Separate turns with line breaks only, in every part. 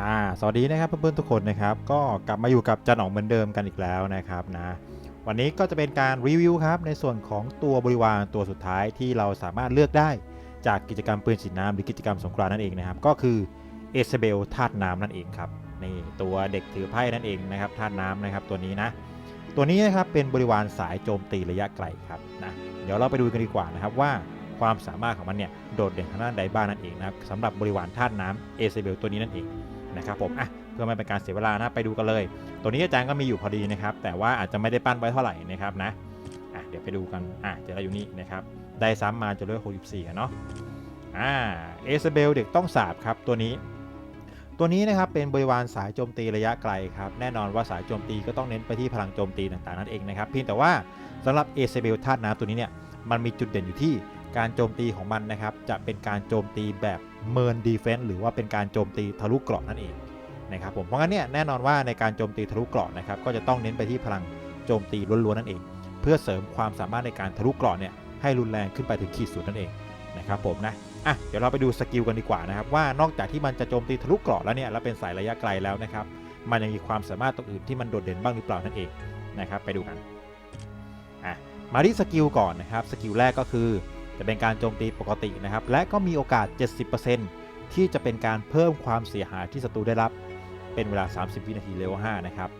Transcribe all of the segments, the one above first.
อ่าสวัสดีนะครับเพื่อนๆทุกคนนะครับก็กลับมาอยู่กับจันอ๋องเหมือนเดิมกันอีกแล้วนะครับนะวันนี้ก็จะเป็นการรีวิวครับในส่วนของตัวบริวารตัวสุดท้ายที่เราสามารถเลือกได้จากกิจกรรมปืนฉีดน้ำหรือกิจกรรมสงกรานนั่นเองนะครับก็คือเอเซเบลธาตุน้ำนั่นเองครับนี่ตัวเด็กถือไพ่นั่นเองนะครับธาตุน้ำนะครับตัวนี้นะตัวนี้นะครับเป็นบริวารสายโจมตีระยะไกลครับนะเดี๋ยวเราไปดูกันดีกว่านะครับว่าความสามารถของมันเนี่ยโดดเด่นทางด้านใดบ้างนั่นเองนะครับสำหรับบริวารธาตุน้ำเอเซเบลตัวนี้นั่นเอง นะครับผมอะเพื่อไม่เป็นการเสียเวลานะไปดูกันเลย ตัวนี้อาจารย์ก็มีอยู่พอดีนะครับ แต่ว่าอาจจะไม่ได้ปั้นไว้เท่าไหร่นะครับนะอะเดี๋ยวไปดูกันอะเดี๋ยวเราอยู่นี่นะครับได้ซ้ำมาจนเลือก64เนาะอ่าเอซเบลเด็กต้องสาบครับตัวนี้ ตัวนี้นะครับเป็นบริวารสายโจมตีระยะไกลครับแน่นอนว่าสายโจมตีก็ต้องเน้นไปที่พลังโจมตีต่างๆนั่นเองนะครับเพียงแต่ว่าสำหรับเอซเบลธาตุน้ำตัวนี้เนี่ยมันมีจุดเด่นอยู่ที่ การโจมตีของมันนะครับจะเป็นการโจมตีแบบเมินดีเฟนส์หรือว่าเป็นการโจมตีทะลุเกราะนั่นเองนะครับผมเพราะงั้นเนี่ยแน่นอนว่าในการโจมตีทะลุเกราะนะครับก็จะต้องเน้นไปที่พลังโจมตีล้วนๆนั่นเอง เพื่อเสริมความสามารถในการทะลุเกราะเนี่ยให้รุนแรงขึ้นไปถึงขีดสุดนั่นเองนะครับผมนะอะเดี๋ยวเราไปดูสกิลกันดีกว่านะครับว่านอกจากที่มันจะโจมตีทะลุเกราะแล้วเนี่ยแล้วเป็นสายระยะไกลแล้วนะครับมันยังมีความสามารถตรงอื่นที่มันโดดเด่นบ้างหรือเปล่านั่นเองนะครับไปดูกันอะมาที่สกิลก่อนนะครับสกิลแรกก็คือ จะเป็นการโจมตีปกตินะครับ และก็มีโอกาส 70%ที่จะเป็นการเพิ่มความเสียหายที่ศัตรูได้รับ เป็นเวลา 30 วินาทีเลเวล5นะครับ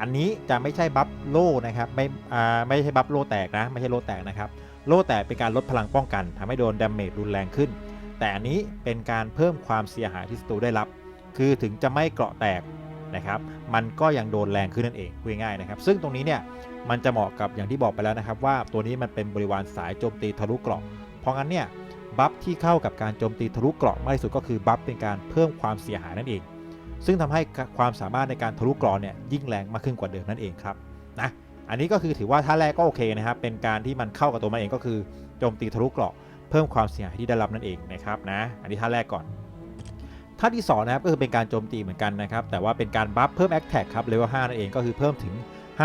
อันนี้จะไม่ใช่บัฟโล่นะครับ ไม่อ่าไม่ใช่บัฟโล่แตกนะ ไม่ใช่โล่แตกนะครับ โล่แตกเป็นการลดพลังป้องกันทำให้โดนดาเมจรุนแรงขึ้น แต่อันนี้เป็นการเพิ่มความเสียหายที่ศัตรูได้รับ คือถึงจะไม่เกราะแตกนะครับ มันก็ยังโดนแรงขึ้นนั่นเองพูดง่ายนะครับ ซึ่งตรงนี้เนี่ยมันจะเหมาะกับอย่างที่บอกไปแล้วนะครับ ว่าตัวนี้มันเป็นบริวารสายโจมตีทะลุเกราะ เพราะงั้นเนี่ยบัฟที่เข้ากับการโจมตีทะลุเกราะมากที่สุดก็คือบัฟเป็นการเพิ่มความเสียหายนั่นเอง ซึ่งทำให้ความสามารถในการทะลุเกราะเนี่ยยิ่งแรงมากขึ้นกว่าเดิมนั่นเองครับนะอันนี้ก็คือถือว่าท่าแรกก็โอเคนะครับเป็นการที่มันเข้ากับตัวมันเองก็คือโจมตีทะลุเกราะเพิ่มความเสียหายที่ได้รับนั่นเองนะครับนะอันนี้ท่าแรกก่อนท่าที่สองนะครับก็คือเป็นการโจมตีเหมือนกันนะครับแต่ว่าเป็นการบัฟเพิ่มแอคแท็กครับเลเวล5นั่นเองก็คือเพิ่มถึง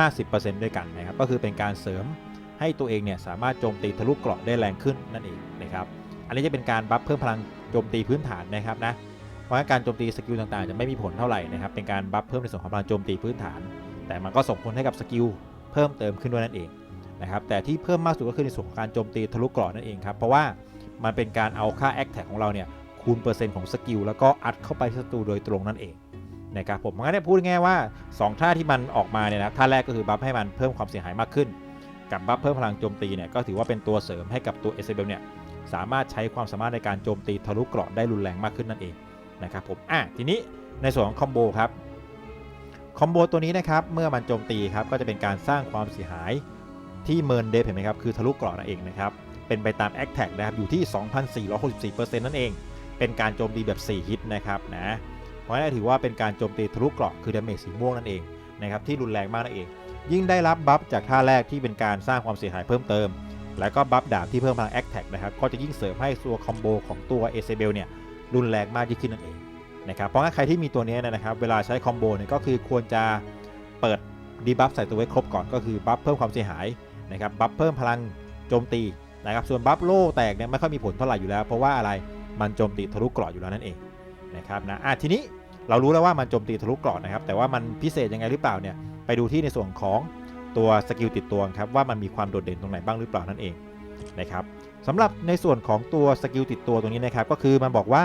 50%ด้วยกันนะครับก็คือเป็นการเสริม ให้ตัวเองเนี่ยสามารถโจมตีทะลุเกราะได้แรงขึ้นนั่นเองนะครับอันนี้จะเป็นการบัฟเพิ่มพลังโจมตีพื้นฐานนะครับนะเพราะงั้นการโจมตีสกิลต่างๆ จะไม่มีผลเท่าไหร่นะครับเป็นการบัฟเพิ่มในส่วนของพลังโจมตีพื้นฐาน แต่มันก็ส่งผลให้กับสกิลเพิ่มเติมขึ้นด้วยนั่นเองนะครับแต่ที่เพิ่มมากสุดก็คือในส่วนของการโจมตีทะลุเกราะนั่นเองครับเพราะว่ามันเป็นการเอาค่าแอคแท็กของเราเนี่ยคูณเปอร์เซ็นต์ของสกิลแล้วก็อัดเข้าไปที่ศัตรูโดยตรงนั่นเองนะครับผมเพราะงั้นพูดง่ายว่าสองท่าที่มันออกมาเนี่ยนะท่าแรกก็คือบัฟให้มันเพิ่มความเสียหายมากขึ้น กับบัฟเพิ่มพลังโจมตีเนี่ยก็ถือว่าเป็นตัวเสริมให้กับตัวเอเซเบลเนี่ยสามารถใช้ความสามารถในการโจมตีทะลุเกราะได้รุนแรงมากขึ้นนั่นเองนะครับผมอะทีนี้ในส่วนของคอมโบครับคอมโบตัวนี้นะครับเมื่อมันโจมตีครับก็จะเป็นการสร้างความเสียหายที่เมินเดฟเห็นไหมครับคือทะลุเกราะนั่นเองนะครับเป็นไปตามแอคแท็กนะครับอยู่ที่ 2,464%นั่นเอง เป็นการโจมตีแบบ 4 ฮิตนะครับนะเพราะฉะนั้นถือว่าเป็นการโจมตีทะลุเกราะคือดาเมจสีม่วงนั่นเองนะครับที่รุนแรงมากนั่นเอง ยิ่งได้รับบัฟจากท่าแรกที่เป็นการสร้างความเสียหายเพิ่มเติม แล้วก็บัฟดาบที่เพิ่มพลังแอคแท็กนะครับก็จะยิ่งเสริมให้ตัวคอมโบของตัวเอเซเบลเนี่ยรุนแรงมากยิ่งขึ้นนั่นเองนะครับเพราะงั้นใครที่มีตัวนี้นะครับเวลาใช้คอมโบเนี่ยก็คือควรจะเปิดดีบัฟใส่ตัวไว้ครบก่อนก็คือบัฟเพิ่มความเสียหายนะครับบัฟเพิ่มพลังโจมตีนะครับส่วนบัฟโล่แตกเนี่ยไม่ค่อยมีผลเท่าไหร่อยู่แล้ว เพราะว่าอะไรมันโจมตีทะลุเกราะอยู่แล้วนั่นเองนะครับนะอะทีนี้เรารู้แล้วว่ามันโจมตีทะลุกราะนะครับแต่ว่ามันพิเศษยังไงหรือเปล่าเนี่ย ไปดูที่ในส่วนของตัวสกิลติดตัวครับว่ามันมีความโดดเด่นตรงไหนบ้างหรือเปล่านั่นเองนะครับสำหรับในส่วนของตัวสกิลติดตัวตรงนี้นะครับก็คือมันบอกว่า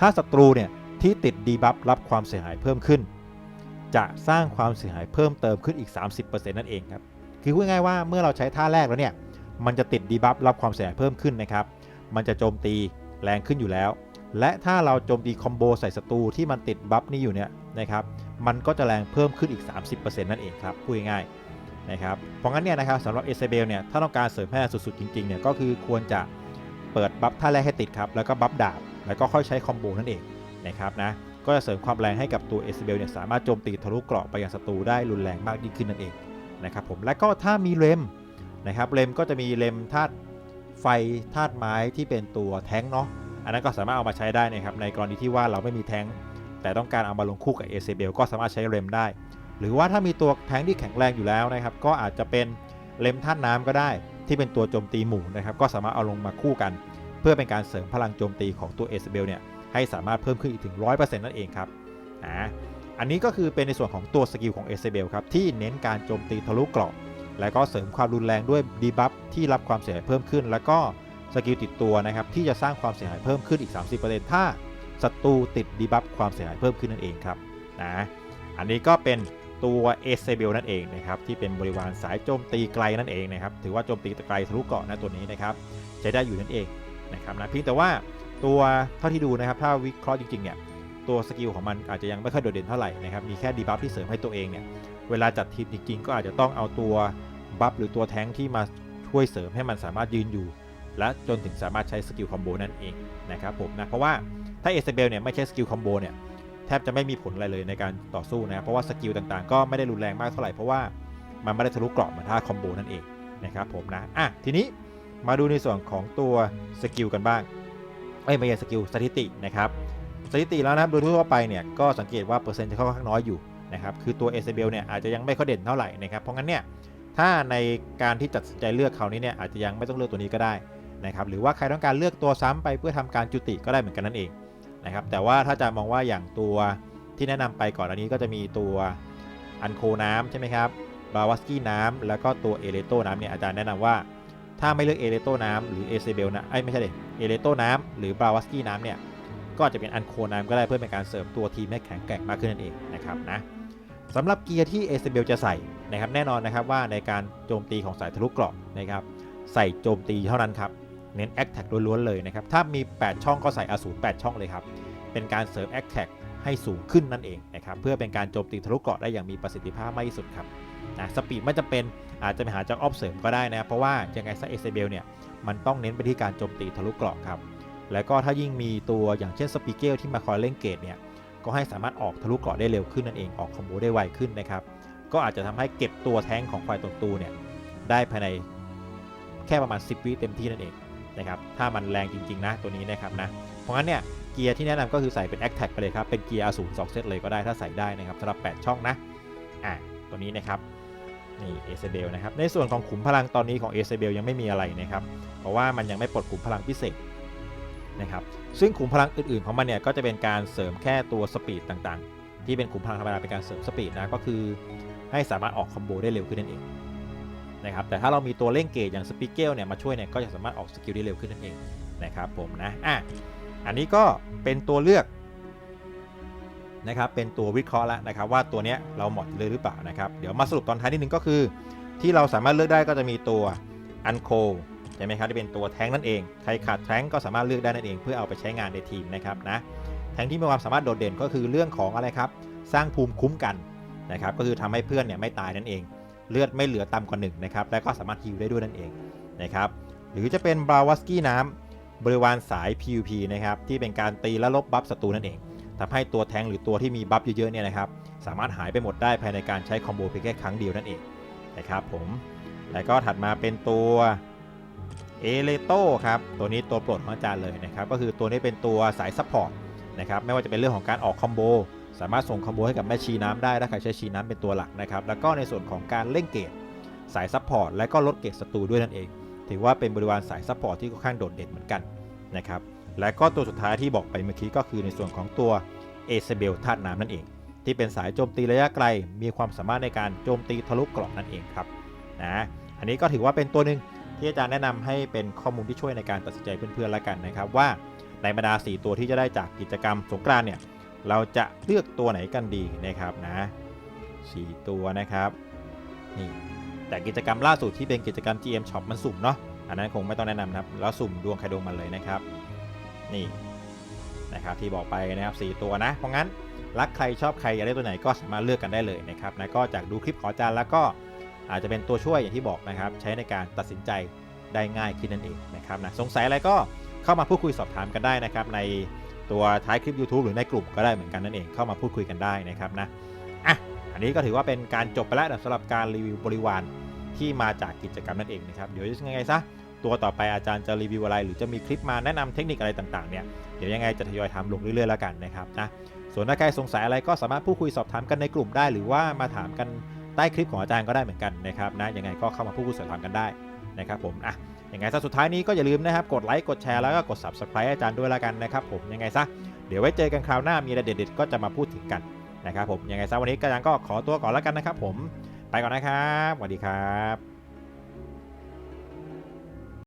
ถ้าศัตรูเนี่ยที่ติดดีบัฟรับความเสียหายเพิ่มขึ้น จะสร้างความเสียหายเพิ่มเติมขึ้นอีก 30%นั่นเองครับคือพูดง่ายๆว่าเมื่อเราใช้ท่าแรกแล้วเนี่ยมันจะติดดีบัฟรับความเสียหายเพิ่มขึ้นนะครับมันจะโจมตีแรงขึ้นอยู่แล้ว และถ้าเราโจมตีคอมโบใส่ศัตรูที่มันติดบัฟนี้อยู่เนี่ยนะครับ มันก็จะแรงเพิ่มขึ้นอีก 30%นั่นเองครับพูดง่ายๆนะครับเพราะงั้นเนี่ยนะครับสำหรับเอเซเบลเนี่ยถ้าต้องการเสริมให้สุดๆจริงๆเนี่ยก็คือควรจะเปิดบัฟท่าแรกให้ติดครับแล้วก็บัฟดาบแล้วก็ค่อยใช้คอมโบนั่นเองนะครับนะก็จะเสริมความแรงให้กับตัวเอเซเบลเนี่ยสามารถโจมตีทะลุเกราะไปยังศัตรูได้รุนแรงมากยิ่งขึ้นนั่นเองนะครับผมและก็ถ้ามีเลมนะครับเลมก็จะมีเลมธาตุไฟธาตุไม้ที่เป็นตัวแท้งเนาะอันนั้นก็สามารถเอามาใช้ได้นะครับในกรณีที่ว่าเราไม่มีแท้ง แต่ต้องการเอามาลงคู่กับเอเซเบลก็สามารถใช้เลมได้ หรือว่าถ้ามีตัวแทงที่แข็งแรงอยู่แล้วนะครับ ก็อาจจะเป็นเลมท่านน้ำก็ได้ ที่เป็นตัวโจมตีหมู่นะครับ ก็สามารถเอาลงมาคู่กัน เพื่อเป็นการเสริมพลังโจมตีของตัวเอสเบลเนี่ยให้สามารถเพิ่มขึ้นอีกถึง 100%นั่นเองครับอ่าอันนี้ก็คือเป็นในส่วนของตัวสกิลของเอเซเบลครับที่เน้นการโจมตีทะลุเกราะแล้วก็เสริมความรุนแรงด้วยดีบัฟที่รับความเสียหายเพิ่มขึ้น แล้วก็สกิลติดตัวนะครับที่จะสร้างความเสียหายเพิ่มขึ้นอีก 30%ถ้า ศัตรูติดดีบัฟความเสียหายเพิ่มขึ้นนั่นเองครับนะอันนี้ก็เป็นตัวเอเซเบลนั่นเองนะครับที่เป็นบริวารสายโจมตีไกลนั่นเองนะครับถือว่าโจมตีไกลทะลุเกาะนะตัวนี้นะครับใช้ได้อยู่นั่นเองนะครับนะเพียงแต่ว่าตัวเท่าที่ดูนะครับถ้าวิเคราะห์จริงๆเนี่ยตัวสกิลของมันอาจจะยังไม่ค่อยโดดเด่นเท่าไหร่นะครับมีแค่ดีบัฟที่เสริมให้ตัวเองเนี่ยเวลาจัดทีมจริงๆก็อาจจะต้องเอาตัวบัฟหรือตัวแท้งที่มาช่วยเสริมให้มันสามารถยืนอยู่ และจนถึงสามารถใช้สกิลคอมโบนั่นเองนะครับผมนะเพราะว่า ถ้าเอเซเบลเนี่ยไม่ใช่สกิลคอมโบเนี่ยแทบจะไม่มีผลอะไรเลยในการต่อสู้นะครับเพราะว่าสกิลต่างๆ ก็ไม่ได้รุนแรงมากเท่าไหร่เพราะว่ามันไม่ได้ทะลุเกราะเหมือนท่าคอมโบนั่นเองนะครับผมนะอะทีนี้มาดูในส่วนของตัวสกิลกันบ้างเอ้ยไม่ใช่สกิลสถิตินะครับสถิติแล้วนะครับโดยทั่วไปเนี่ยก็สังเกตว่าเปอร์เซ็นต์จะค่อนข้างน้อยอยู่นะครับคือตัวเอเซเบลเนี่ยอาจจะยังไม่ค่อยเด่นเท่าไหร่นะครับเพราะงั้นเนี่ยถ้าในการที่ตัดสินใจเลือกเขานี้เนี่ยอาจจะยังไม่ต้องเลือกตัวนี้ก็ได้นะครับหรือว่าใครต้องการเลือกตัวซ้ำไปเพื่อทำการจุติก็ได้เหมือนกันนั่นเอง นะครับแต่ว่าถ้าจะมองว่าอย่างตัวที่แนะนำไปก่อนอันนี้ก็จะมีตัวอันโคน้ำใช่ไหมครับบาวาสกี้น้ำแล้วก็ตัวเอเลโตน้ำเนี่ยอาจารย์แนะนำว่าถ้าไม่เลือกเอเลโตน้ำหรือเอเซเบลนะไอ้ไม่ใช่เด็เอเลโตน้ำหรือบาวาสกี้น้ำเนี่ยก็จจะเป็นอันโคน้ำก็ได้เพื่อเป็นการเสริมตัวทีมให้แข็งแกร่งมากขึ้นนั่นเองนะครับนะสำหรับเกียร์ที่เอเซเบลจะใส่นะครับแน่นอนนะครับว่าในการโจมตีของสายทะลุเกราะนะครับใส่โจมตีเท่านั้นครับ เน้น a อ t แท็กล้วนๆเลยนะครับ ถ้ามี 8 ช่องก็ใส่อสูร8ช่องเลยครับ เป็นการเสริม a อ t แท็กให้สูงขึ้นนั่นเองนะครับเพื่อเป็นการโจมตีทะลุเกราะได้อย่างมีประสิทธิภาพมากที่สุดครับนะสปีดไม่จำเป็นอาจจะไปหาจากออฟเสริมก็ได้นะเพราะว่ายังไงซะเอเซเบลเนี่ยมันต้องเน้นไปที่การโจมตีทะลุเกราะครับแล้วก็ถ้ายิ่งมีตัวอย่างเช่นสปีเกลที่มาคอยเล่นเกตเนี่ยก็ให้สามารถออกทะลุเกราะได้เร็วขึ้นนั่นเองออกคอมโบได้ไวขึ้นนะครับก็อาจจะทำให้เก็บตัวแท้งของฝ่ายตรงตูเนี่ยได้ภายในแค่ประมาณ 10 วิเต็มที่นั่นเอง นะครับถ้ามันแรงจริงๆนะตัวนี้นะครับนะเพราะงั้นเนี่ยเกียร์ที่แนะนำก็คือใส่เป็น a c t a c ไปเลยครับเป็นเกียร์อสูร2เซตเลยก็ได้ถ้าใส่ได้นะครับสำหรับ 8 ช่องนะอะตัวนี้นะครับนี่เอเซเบลนะครับในส่วนของขุมพลังตอนนี้ของเอเซเบลยังไม่มีอะไรนะครับเพราะว่ามันยังไม่ปลดขุมพลังพิเศษนะครับซึ่งขุมพลังอื่นๆของมันเนี่ยก็จะเป็นการเสริมแค่ตัวสปีดต่างๆ ที่เป็นขุมพลังธรรมดาเป็นการเสริมสปีดนะก็คือให้สามารถออกคอมโบได้เร็วขึ้นนั่นเอง นะครับแต่ถ้าเรามีตัวเล่งเกจอย่างสปิเกลเนี่ยมาช่วยเนี่ยก็จะสามารถออกสกิลได้เร็วขึ้นนั่นเองนะครับผมนะอะอันนี้ก็เป็นตัวเลือกนะครับเป็นตัววิเคราะห์แล้วนะครับว่าตัวเนี้ยเราเหมาะเลยหรือเปล่านะครับเดี๋ยวมาสรุปตอนท้ายนิดนึงก็คือ ที่เราสามารถเลือกได้ก็จะมีตัวอันโคใช่ไหมครับที่เป็นตัวแท้งนั่นเองใครขาดแท้งก็สามารถเลือกได้นั่นเอง เพื่อเอาไปใช้งานในทีมนะครับนะแท้งที่มีความสามารถโดดเด่นก็คือเรื่องของอะไรครับสร้างภูมิคุ้มกันนะครับก็คือทำให้เพื่อนเนี่ยไม่ตายนั่นเอง เลือดไม่เหลือต่ำกว่า1นะครับและก็สามารถฮิวได้ด้วยนั่นเองนะครับหรือจะเป็นบราวสกี้น้ำบริวารสาย PVP นะครับที่เป็นการตีและลบบัฟศัตรูนั่นเองทำให้ตัวแทงหรือตัวที่มีบัฟเยอะๆเนี่ยนะครับสามารถหายไปหมดได้ภายในการใช้คอมโบเพียงแค่ครั้งเดียวนั่นเองนะครับผมแล้วก็ถัดมาเป็นตัวเอเลโตครับตัวนี้ตัวโปรดของอาจารย์เลยนะครับก็คือตัวนี้เป็นตัวสายซัพพอร์ตนะครับไม่ว่าจะเป็นเรื่องของการออกคอมโบ สามารถส่งคอมโบให้กับแม่ชีน้ำได้ถ้าใครใช้ชีน้ำเป็นตัวหลักนะครับ แล้วก็ในส่วนของการเล่นเกตสายซัพพอร์ตและก็ลดเกตศัตรูด้วยนั่นเอง ถือว่าเป็นบริวารสายซัพพอร์ตที่ค่อนข้างโดดเด่นเหมือนกันนะครับ และก็ตัวสุดท้ายที่บอกไปเมื่อกี้ก็คือในส่วนของตัวเอเซเบลธาตุน้ำนั่นเอง ที่เป็นสายโจมตีระยะไกล มีความสามารถในการโจมตีทะลุกรอบนั่นเองครับนะอันนี้ก็ถือว่าเป็นตัวหนึ่งที่อาจารย์แนะนำให้เป็นข้อมูลที่ช่วยในการตัดสินใจเพื่อนๆแล้วกันนะครับว่าในบรรดา 4 ตัวที่จะได้จากกิจกรรมสงกรานเนี่ย เราจะเลือกตัวไหนกันดีนะครับนะสี่ตัวนะครับนี่แต่กิจกรรมล่าสุดที่เป็นกิจกรรม GM Shop มันสุ่มเนาะอันนั้นคงไม่ต้องแนะนำนะครับแล้วสุ่มดวงใครดวงมันเลยนะครับ นี่นะครับที่บอกไปนะครับ4ตัวนะ เพราะงั้นรักใครชอบใครอยากได้ตัวไหนก็สามารถเลือกกันได้เลยนะครับนะก็จากดูคลิปขอจารย์แล้วก็อาจจะเป็นตัวช่วยอย่างที่บอกนะครับ ใช้ในการตัดสินใจได้ง่ายขึ้นนั่นเองนะครับนะสงสัยอะไรก็เข้ามาพูดคุยสอบถามกันได้นะครับใน ตัวท้ายคลิป YouTube หรือในกลุ่มก็ได้เหมือนกันนั่นเองเข้ามาพูดคุยกันได้นะครับนะอะอันนี้ก็ถือว่าเป็นการจบไปแล้วสำหรับการรีวิวบริวารที่มาจากกิจกรรมนั่นเองนะครับเดี๋ยวยังไงซะตัวต่อไปอาจารย์จะรีวิวอะไร หรือจะมีคลิปมาแนะนำเทคนิคอะไรต่างๆเนี่ยเดี๋ยวยังไงจะทยอยทำลงเรื่อยๆแล้วกันนะครับนะส่วนถ้าใครสงสัยอะไรก็สามารถพูดคุยสอบถามกันในกลุ่มได้ หรือว่ามาถามกันใต้คลิปของอาจารย์ก็ได้เหมือนกันนะครับนะยังไงก็เข้ามาพูดคุยสอบถามกันได้ นะครับผมอะยังไงซะสุดท้ายนี้ก็อย่าลืมนะครับกดไลค์กดแชร์แล้วก็กด subscribe อาจารย์ด้วยละกันนะครับผมยังไงซะเดี๋ยวไว้เจอกันคราวหน้ามีอะไรเด็ดๆก็จะมาพูดถึงกันนะครับผมยังไงซะวันนี้กรยังก็ขอตัวก่อนละกันนะครับผมไปก่อนนะครับสวัสดีครับ